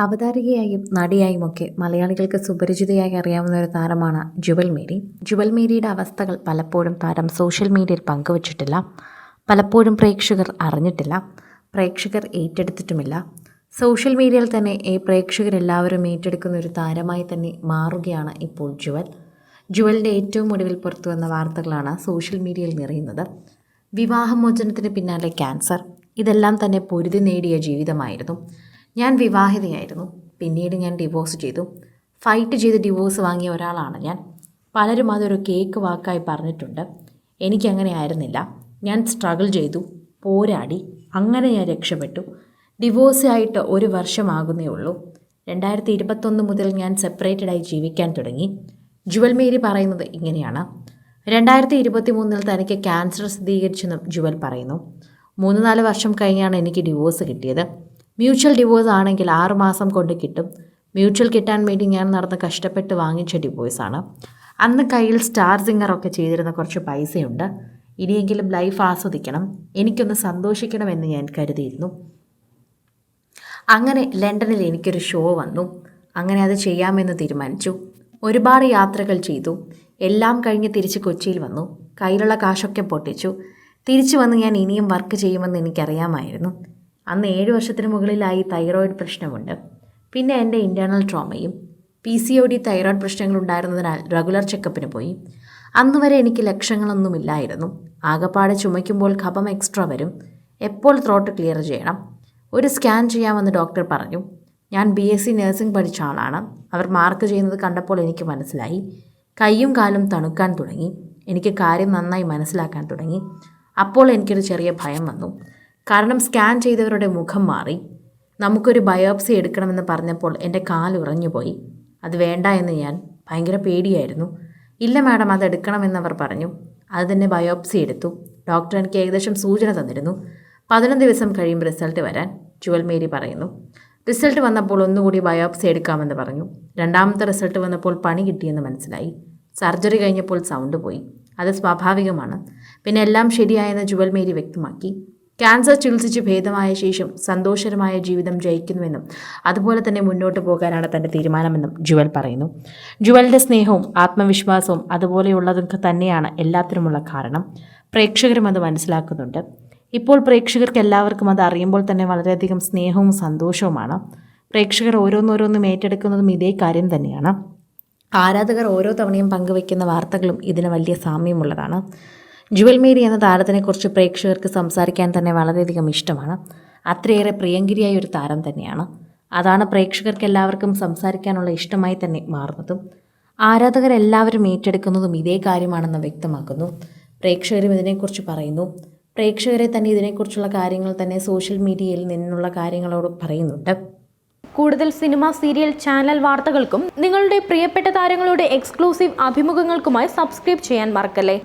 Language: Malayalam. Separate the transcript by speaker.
Speaker 1: അവതാരികയായും നടിയായുമൊക്കെ മലയാളികൾക്ക് സുപരിചിതയായി അറിയാവുന്ന ഒരു താരമാണ് ജുവൽ മേരി. ജുവൽ മേരിയുടെ അവസ്ഥകൾ പലപ്പോഴും താരം സോഷ്യൽ മീഡിയയിൽ പങ്കുവച്ചിട്ടില്ല. പലപ്പോഴും പ്രേക്ഷകർ അറിഞ്ഞിട്ടില്ല. പ്രേക്ഷകർ ഏറ്റെടുത്തിട്ടുമില്ല. സോഷ്യൽ മീഡിയയിൽ തന്നെ ഈ പ്രേക്ഷകരെല്ലാവരും ഏറ്റെടുക്കുന്ന ഒരു താരമായി തന്നെ മാറുകയാണ് ഇപ്പോൾ ജുവൽ. ജുവലിന്റെ ഏറ്റവും ഒടുവിൽ പുറത്തു വന്ന വാർത്തകളാണ് സോഷ്യൽ മീഡിയയിൽ നിറയുന്നത്. വിവാഹമോചനത്തിന് പിന്നാലെ ക്യാൻസർ. ഇതെല്ലാം തന്നെ പൊരുതി നേടിയ ജീവിതമായിരുന്നു. ഞാൻ വിവാഹിതയായിരുന്നു. പിന്നീട് ഞാൻ ഡിവോഴ്സ് ചെയ്തു. ഫൈറ്റ് ചെയ്ത് ഡിവോഴ്സ് വാങ്ങിയ ഒരാളാണ് ഞാൻ. പലരും അതൊരു കേക്ക് വാക്കായി പറഞ്ഞിട്ടുണ്ട്. എനിക്കങ്ങനെ ആയിരുന്നില്ല. ഞാൻ സ്ട്രഗിൾ ചെയ്തു. പോരാടി. അങ്ങനെ ഞാൻ രക്ഷപ്പെട്ടു. ഡിവോഴ്സ് ആയിട്ട് ഒരു വർഷമാകുന്നേ ഉള്ളൂ. രണ്ടായിരത്തി ഇരുപത്തൊന്ന് മുതൽ ഞാൻ സെപ്പറേറ്റഡായി ജീവിക്കാൻ തുടങ്ങി. ജുവൽ മേരി പറയുന്നത് ഇങ്ങനെയാണ്. രണ്ടായിരത്തി ഇരുപത്തി മൂന്നിൽ തനിക്ക് ക്യാൻസർ സ്ഥിരീകരിച്ചെന്നും ജുവൽ പറയുന്നു. മൂന്ന് നാല് വർഷം കഴിഞ്ഞാണ് എനിക്ക് ഡിവോഴ്സ് കിട്ടിയത്. മ്യൂച്വൽ ഡിവോഴ്സ് ആണെങ്കിൽ ആറുമാസം കൊണ്ട് കിട്ടും. മ്യൂച്വൽ കിട്ടാൻ വേണ്ടി ഞാൻ നടന്ന് കഷ്ടപ്പെട്ട് വാങ്ങിച്ച ഡിവോഴ്സാണ് അന്ന് കയ്യിൽ സ്റ്റാർ സിംഗറൊക്കെ ചെയ്തിരുന്ന കുറച്ച് പൈസയുണ്ട്. ഇനിയെങ്കിലും ലൈഫ് ആസ്വദിക്കണം. എനിക്കൊന്ന് സന്തോഷിക്കണമെന്ന് ഞാൻ കരുതിയിരുന്നു. അങ്ങനെ ലണ്ടനിൽ എനിക്കൊരു ഷോ വന്നു. അങ്ങനെ അത് ചെയ്യാമെന്ന് തീരുമാനിച്ചു. ഒരുപാട് യാത്രകൾ ചെയ്തു. എല്ലാം കഴിഞ്ഞ് തിരിച്ച് കൊച്ചിയിൽ വന്നു. കയ്യിലുള്ള കാശൊക്കെ പൊട്ടിച്ചു. തിരിച്ചു വന്ന് ഞാൻ ഇനിയും വർക്ക് ചെയ്യുമെന്ന് എനിക്കറിയാമായിരുന്നു. അന്ന് ഏഴ് വർഷത്തിന് മുകളിലായി തൈറോയിഡ് പ്രശ്നമുണ്ട്. പിന്നെ എന്റെ internal ട്രോമയും P C O D thyroid പ്രശ്നങ്ങൾ ഉണ്ടായിരുന്നതിനാൽ റെഗുലർ ചെക്കപ്പിന് പോയി. അന്ന് വരെ എനിക്ക് ലക്ഷങ്ങളൊന്നുമില്ലായിരുന്നു. ആകപ്പാടെ ചുമയ്ക്കുമ്പോൾ കഫം എക്സ്ട്രാ വരും. എപ്പോൾ ത്രോട്ട് ക്ലിയർ ചെയ്യണം? ഒരു സ്കാൻ ചെയ്യാമെന്ന് ഡോക്ടർ പറഞ്ഞു. ഞാൻ ബി എസ് സി നഴ്സിംഗ് പഠിച്ച ആളാണ്. അവർ മാർക്ക് ചെയ്യുന്നത് കണ്ടപ്പോൾ എനിക്ക് മനസ്സിലായി. കൈയും കാലും തണുക്കാൻ തുടങ്ങി. എനിക്ക് കാര്യം നന്നായി മനസ്സിലാക്കാൻ തുടങ്ങി. അപ്പോൾ എനിക്കൊരു ചെറിയ ഭയം വന്നു. കാരണം സ്കാൻ ചെയ്തവരുടെ മുഖം മാറി. നമുക്കൊരു ബയോപ്സി എടുക്കണമെന്ന് പറഞ്ഞപ്പോൾ എന്റെ കാൽ ഉറഞ്ഞുപോയി. അത് വേണ്ട എന്ന് ഞാൻ ഭയങ്കര പേടിയായിരുന്നു. ഇല്ല മാഡം അത് എടുക്കണമെന്നവർ പറഞ്ഞു. അത് തന്നെ ബയോപ്സി എടുത്തു. ഡോക്ടർ എനിക്ക് ഏകദേശം സൂചന തന്നിരുന്നു. പതിനൊന്ന് ദിവസം കഴിയുമ്പോൾ റിസൾട്ട് വരാൻ ജുവൽ മേരി പറയുന്നു. റിസൾട്ട് വന്നപ്പോൾ ഒന്നുകൂടി ബയോപ്സി എടുക്കാമെന്ന് പറഞ്ഞു. രണ്ടാമത്തെ റിസൾട്ട് വന്നപ്പോൾ പണി കിട്ടിയെന്ന് മനസ്സിലായി. സർജറി കഴിഞ്ഞപ്പോൾ സൗണ്ട് പോയി. അത് സ്വാഭാവികമാണ്. പിന്നെ എല്ലാം ശരിയായെന്ന് ജുവൽ മേരി വ്യക്തമാക്കി. ക്യാൻസർ ചികിത്സിച്ച് ഭേദമായ ശേഷം സന്തോഷകരമായ ജീവിതം ജയിക്കുന്നുവെന്നും അതുപോലെ തന്നെ മുന്നോട്ട് പോകാനാണ് തന്റെ തീരുമാനമെന്നും ജുവൽ പറയുന്നു. ജുവലിന്റെ സ്നേഹവും ആത്മവിശ്വാസവും അതുപോലെയുള്ളതൊക്കെ തന്നെയാണ് എല്ലാത്തിനുമുള്ള കാരണം. പ്രേക്ഷകരും അത് മനസ്സിലാക്കുന്നുണ്ട്. ഇപ്പോൾ പ്രേക്ഷകർക്ക് എല്ലാവർക്കും അത് അറിയുമ്പോൾ തന്നെ വളരെയധികം സ്നേഹവും സന്തോഷവുമാണ്. പ്രേക്ഷകർ ഓരോന്നോരോന്നും ഏറ്റെടുക്കുന്നതും ഇതേ കാര്യം തന്നെയാണ്. ആരാധകർ ഓരോ തവണയും പങ്കുവയ്ക്കുന്ന വാർത്തകളും ഇതിന് വലിയ സാമ്യമുള്ളതാണ്. ജുവൽ മേരി എന്ന താരത്തിനെക്കുറിച്ച് പ്രേക്ഷകർക്ക് സംസാരിക്കാൻ തന്നെ വളരെയധികം ഇഷ്ടമാണ്. അത്രയേറെ പ്രിയങ്കരിയായ ഒരു താരം തന്നെയാണ്. അതാണ് പ്രേക്ഷകർക്ക് എല്ലാവർക്കും സംസാരിക്കാനുള്ള ഇഷ്ടമായി തന്നെ മാറുന്നതും ആരാധകരെല്ലാവരും ഏറ്റെടുക്കുന്നതും ഇതേ കാര്യമാണെന്ന് വ്യക്തമാക്കുന്നു. പ്രേക്ഷകരും ഇതിനെക്കുറിച്ച് പറയുന്നു. പ്രേക്ഷകരെ തന്നെ ഇതിനെക്കുറിച്ചുള്ള കാര്യങ്ങൾ തന്നെ സോഷ്യൽ മീഡിയയിൽ നിന്നുള്ള കാര്യങ്ങളോട് പറയുന്നുണ്ട്.
Speaker 2: കൂടുതൽ സിനിമ സീരിയൽ ചാനൽ വാർത്തകൾക്കും നിങ്ങളുടെ പ്രിയപ്പെട്ട താരങ്ങളുടെ എക്സ്ക്ലൂസീവ് അഭിമുഖങ്ങൾക്കുമായി സബ്സ്ക്രൈബ് ചെയ്യാൻ മറക്കല്ലേ?